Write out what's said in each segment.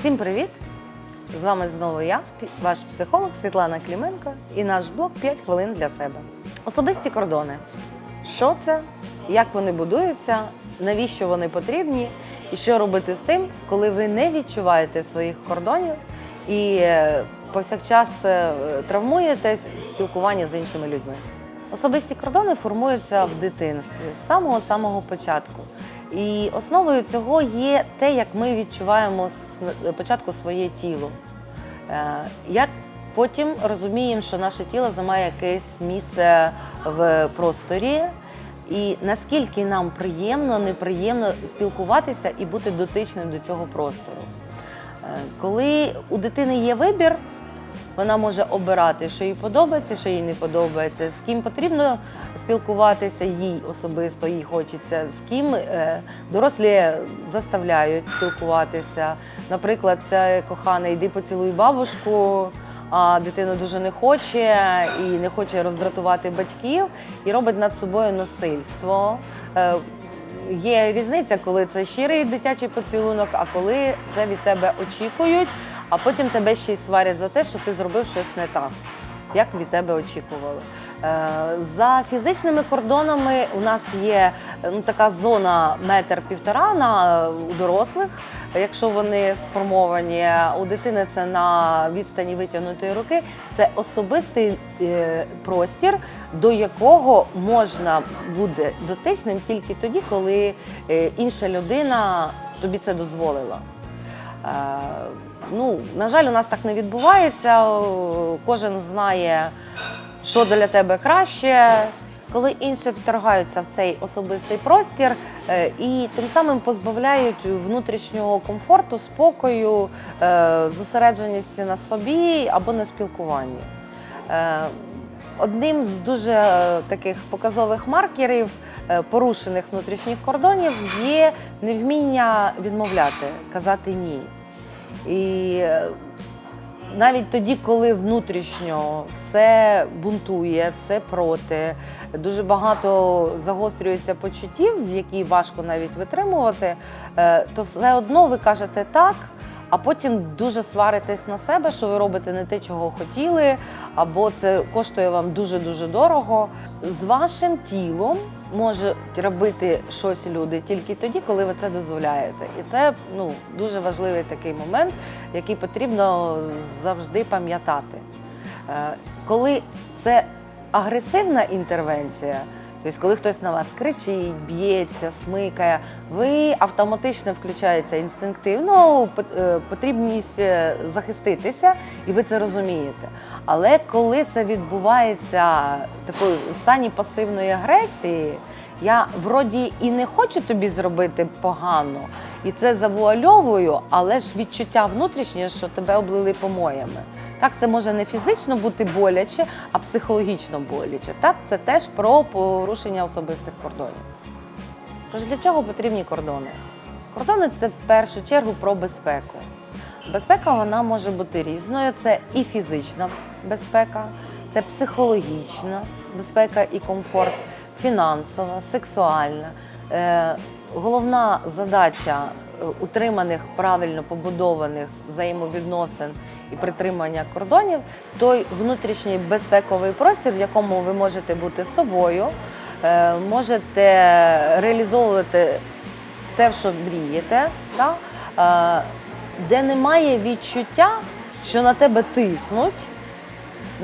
Всім привіт! З вами знову я, ваш психолог Світлана Кліменко, і наш блог «5 хвилин для себе. Особисті кордони. Що це? Як вони будуються? Навіщо вони потрібні? І що робити з тим, коли ви не відчуваєте своїх кордонів і е, повсякчас е, травмуєтесь в спілкуванні з іншими людьми? Особисті кордони формуються в дитинстві з самого самого початку. І основою цього є те, як ми відчуваємо з початку своє тіло. Е, Як потім розуміємо, що наше тіло займає якесь місце в просторі, і наскільки нам приємно, неприємно спілкуватися і бути дотичним до цього простору. Е, Коли у дитини є вибір, вона може обирати, що їй подобається, що їй не подобається, з ким потрібно спілкуватися їй особисто, їй хочеться, з ким е, дорослі заставляють спілкуватися. Наприклад, це коханий, йди поцілуй бабушку, а дитина дуже не хоче і не хоче роздратувати батьків, і робить над собою насильство. Е, Є різниця, коли це щирий дитячий поцілунок, а коли це від тебе очікують, а потім тебе ще й сварять за те, що ти зробив щось не так, як від тебе очікували. Е, За фізичними кордонами у нас є ну, така зона метр-півтора на е, у дорослих, якщо вони сформовані. У дитини це на відстані витягнутої руки. Це особистий е, простір, до якого можна буде дотичним тільки тоді, коли інша людина тобі це дозволила. Ну, на жаль, у нас так не відбувається. Кожен знає, що для тебе краще. Коли інші вторгаються в цей особистий простір е, і тим самим позбавляють внутрішнього комфорту, спокою, е, зосередженості на собі або на спілкуванні. Е, Одним з дуже таких показових маркерів порушених внутрішніх кордонів є невміння відмовляти, казати ні. І е, навіть тоді, коли внутрішньо все бунтує, все проти, дуже багато загострюється почуттів, які важко навіть витримувати, е, то все одно ви кажете так, а потім дуже сваритесь на себе, що ви робите не те, чого хотіли, або це коштує вам дуже-дуже дорого. З вашим тілом можуть робити щось люди тільки тоді, коли ви це дозволяєте. І це ну, дуже важливий такий момент, який потрібно завжди пам'ятати. Е, Коли це агресивна інтервенція, тобто коли хтось на вас кричить, б'ється, смикає, ви автоматично включається інстинктивно е, потрібність е, захиститися, і ви це розумієте. Але коли це відбувається в стані пасивної агресії, я вроді і не хочу тобі зробити погано, і це завуальовую, але ж відчуття внутрішнє, що тебе облили помоями. Так, це може не фізично бути боляче, а психологічно боляче. Так, це теж про порушення особистих кордонів. Тож для чого потрібні кордони? Кордони це в першу чергу про безпеку. Безпека вона може бути різною. Це і фізична безпека, це психологічна безпека і комфорт, фінансова, сексуальна. Е, головна задача утриманих правильно побудованих взаємовідносин і притримання кордонів той внутрішній безпековий простір, в якому ви можете бути собою, е, можете реалізовувати те, що мрієте, е, де немає відчуття, що на тебе тиснуть,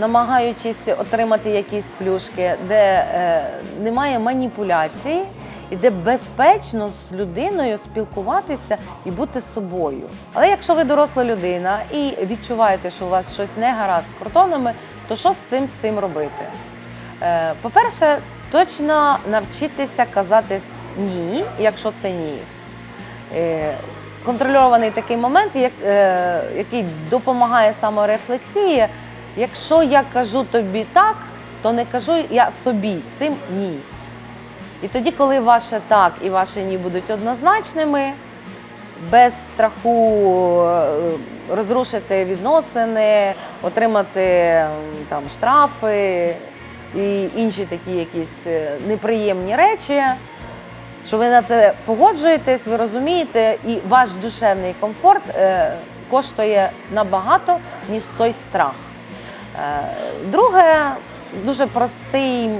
намагаючись отримати якісь плюшки, де е, немає маніпуляцій і де безпечно з людиною спілкуватися і бути собою. Але якщо ви доросла людина і відчуваєте, що у вас щось не гаразд з кордонами, то що з цим всім робити? Е, По-перше, точно навчитися казати ні, якщо це ні. Е, Контрольований такий момент, е, який допомагає саморефлексії. Якщо я кажу тобі так, то не кажу я собі цим ні. І тоді, коли ваше так і ваше ні будуть однозначними, без страху е, розрушити відносини, отримати там штрафи і інші такі якісь е, неприємні речі, що ви на це погоджуєтесь, ви розумієте, і ваш душевний комфорт е, коштує набагато, ніж той страх. Друге, дуже простий,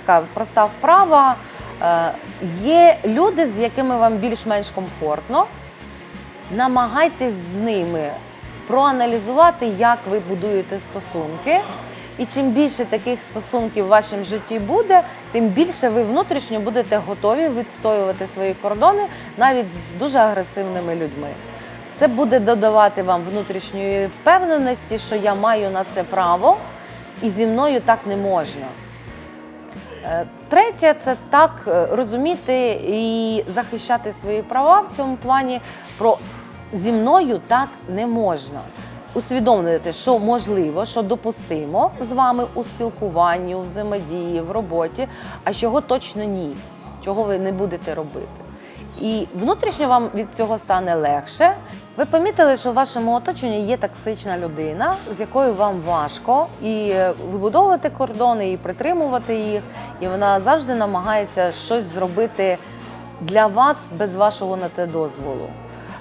така проста вправа. Е, Є люди, з якими вам більш-менш комфортно. Намагайтесь з ними проаналізувати, як ви будуєте стосунки. І чим більше таких стосунків в вашому житті буде, тим більше ви внутрішньо будете готові відстоювати свої кордони навіть з дуже агресивними людьми. Це буде додавати вам внутрішньої впевненості, що я маю на це право, і зі мною так не можна. Е, Третє це так е, розуміти і захищати свої права в цьому плані про зі мною так не можна. Усвідомлювати, що можливо, що допустимо з вами у спілкуванні, у взаємодії, в роботі, а чого точно ні, чого ви не будете робити. І внутрішньо вам від цього стане легше. Ви помітили, що в вашому оточенні є токсична людина, з якою вам важко і е, вибудовувати кордони, і притримувати їх. І вона завжди намагається щось зробити для вас без вашого на те дозволу.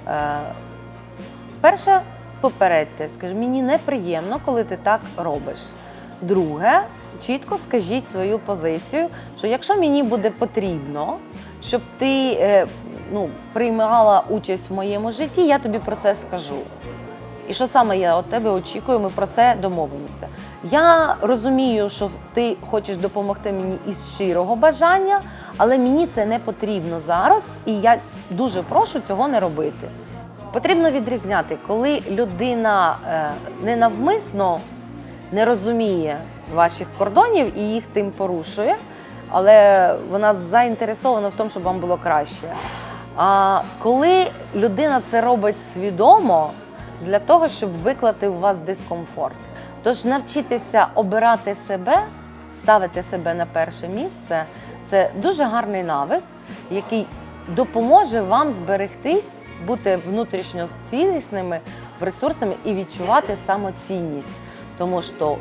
Е, Перше, попередьте, скажи, мені неприємно, коли ти так робиш. Друге, чітко скажіть свою позицію, що якщо мені буде потрібно, щоб ти е, ну, приймала участь в моєму житті, я тобі про це скажу. І що саме я від тебе очікую, ми про це домовимося. Я розумію, що ти хочеш допомогти мені із щирого бажання, але мені це не потрібно зараз, і я дуже прошу цього не робити. Потрібно відрізняти, коли людина е, ненавмисно не розуміє ваших кордонів і їх тим порушує, але вона заінтересована в тому, щоб вам було краще. А коли людина це робить свідомо для того, щоб виклати у вас дискомфорт. Тож навчитися обирати себе, ставити себе на перше місце це дуже гарний навик, який допоможе вам зберегтись, бути внутрішньо цілісними в ресурсами і відчувати самоцінність. Тому що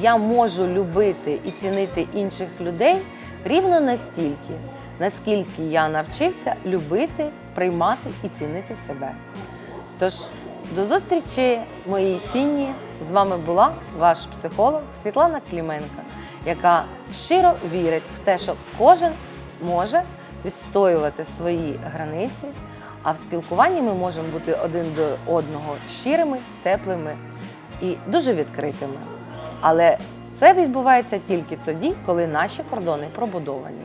я можу любити і цінити інших людей рівно настільки, наскільки я навчився любити, приймати і цінити себе. Тож до зустрічі, мої цінні. З вами була ваш психолог Світлана Кліменко, яка щиро вірить в те, що кожен може відстоювати свої границі, а в спілкуванні ми можемо бути один до одного щирими, теплими і дуже відкритими. Але це відбувається тільки тоді, коли наші кордони пробудовані.